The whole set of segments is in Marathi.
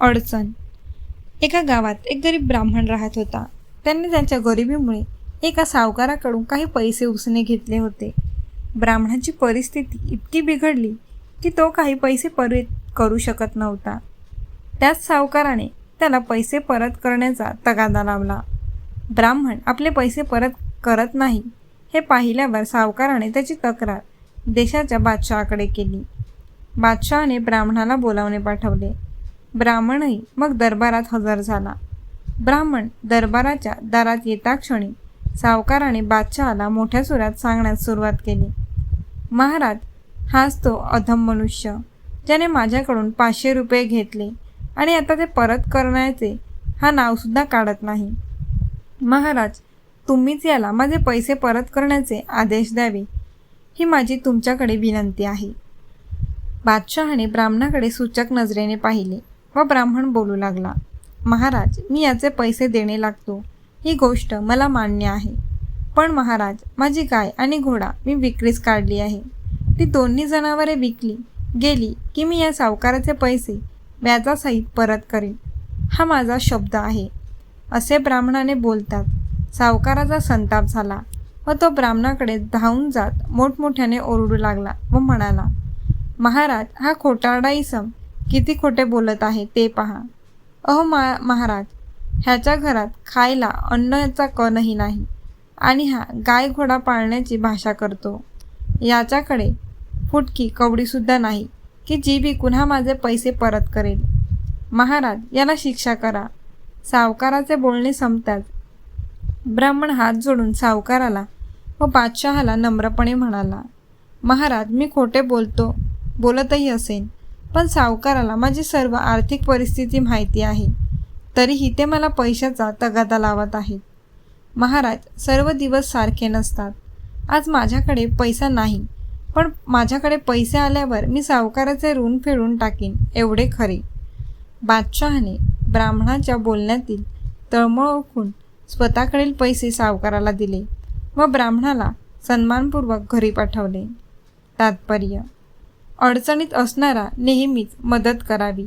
अडचण. एका गावात एक गरीब ब्राह्मण राहत होता. त्यांनी त्यांच्या गरिबीमुळे एका सावकाराकडून काही पैसे उसने घेतले होते. ब्राह्मणाची परिस्थिती इतकी बिघडली की तो काही पैसे परत करू शकत नव्हता. त्याच सावकाराने त्याला पैसे परत करण्याचा तगादा लावला. ब्राह्मण आपले पैसे परत करत नाही हे पाहिल्यावर सावकाराने त्याची तक्रार देशाच्या बादशहाकडे केली. बादशहाने ब्राह्मणाला बोलावणे पाठवले. ब्राह्मणही मग दरबारात हजर झाला. ब्राह्मण दरबाराच्या दारात येता क्षणी सावकाराने बादशहाला मोठ्या सुरात सांगण्यास सुरुवात केली. महाराज हाच तो अधम मनुष्य ज्याने माझ्याकडून पाचशे रुपये घेतले आणि आता ते परत करण्याचे हा नावसुद्धा काढत नाही. महाराज तुम्हीच याला माझे पैसे परत करण्याचे आदेश द्यावे ही माझी तुमच्याकडे विनंती आहे. बादशहाने ब्राह्मणाकडे सूचक नजरेने पाहिले. व ब्राह्मण बोलू लागला महाराज मी याचे पैसे देणे लागतो. ही गोष्ट मला मान्य आहे. पण महाराज माझी गाय आणि घोडा मी विक्रीस काढली आहे. ती दोन्ही जनावरे विकली गेली की मी या सावकाराचे पैसे व्याजासहित परत करेन. हा माझा शब्द आहे. असे ब्राह्मणाने बोलतात. सावकाराचा संताप झाला व तो ब्राह्मणाकडे धावून जात मोठमोठ्याने ओरडू लागला व म्हणाला महाराज हा खोटारडा इसम किती खोटे बोलत आहे ते पहा. अहो मा महाराज ह्याच्या घरात खायला अन्नाचा कणही नाही आणि हा गाय घोडा पाळण्याची भाषा करतो. याच्याकडे फुटकी कवडीसुद्धा नाही की जी विकून हा माझे पैसे परत करेल. महाराज याला शिक्षा करा. सावकाराचे बोलणे संपताच. ब्राह्मण हात जोडून सावकाराला व बादशहाला नम्रपणे म्हणाला महाराज मी खोटे बोलतो बोलतही असेन पण सावकाराला माझी सर्व आर्थिक परिस्थिती माहिती आहे. तरीही ते मला पैशाचा तगादा लावत आहेत. महाराज सर्व दिवस सारखे नसतात. आज माझ्याकडे पैसा नाही पण माझ्याकडे पैसे आल्यावर मी सावकाराचे ऋण फेडून टाकीन एवढे खरे. बादशहाने ब्राह्मणाच्या बोलण्यातील तळमळ ओळखून स्वतःकडील पैसे सावकाराला दिले व ब्राह्मणाला सन्मानपूर्वक घरी पाठवले. तात्पर्य अडचणीत असणारा नेहमीच मदत करावी.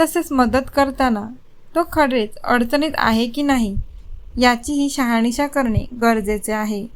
तसेच मदत करताना तो खरेच अडचणीत आहे की नाही याचीही शहानिशा करणे गरजेचे आहे.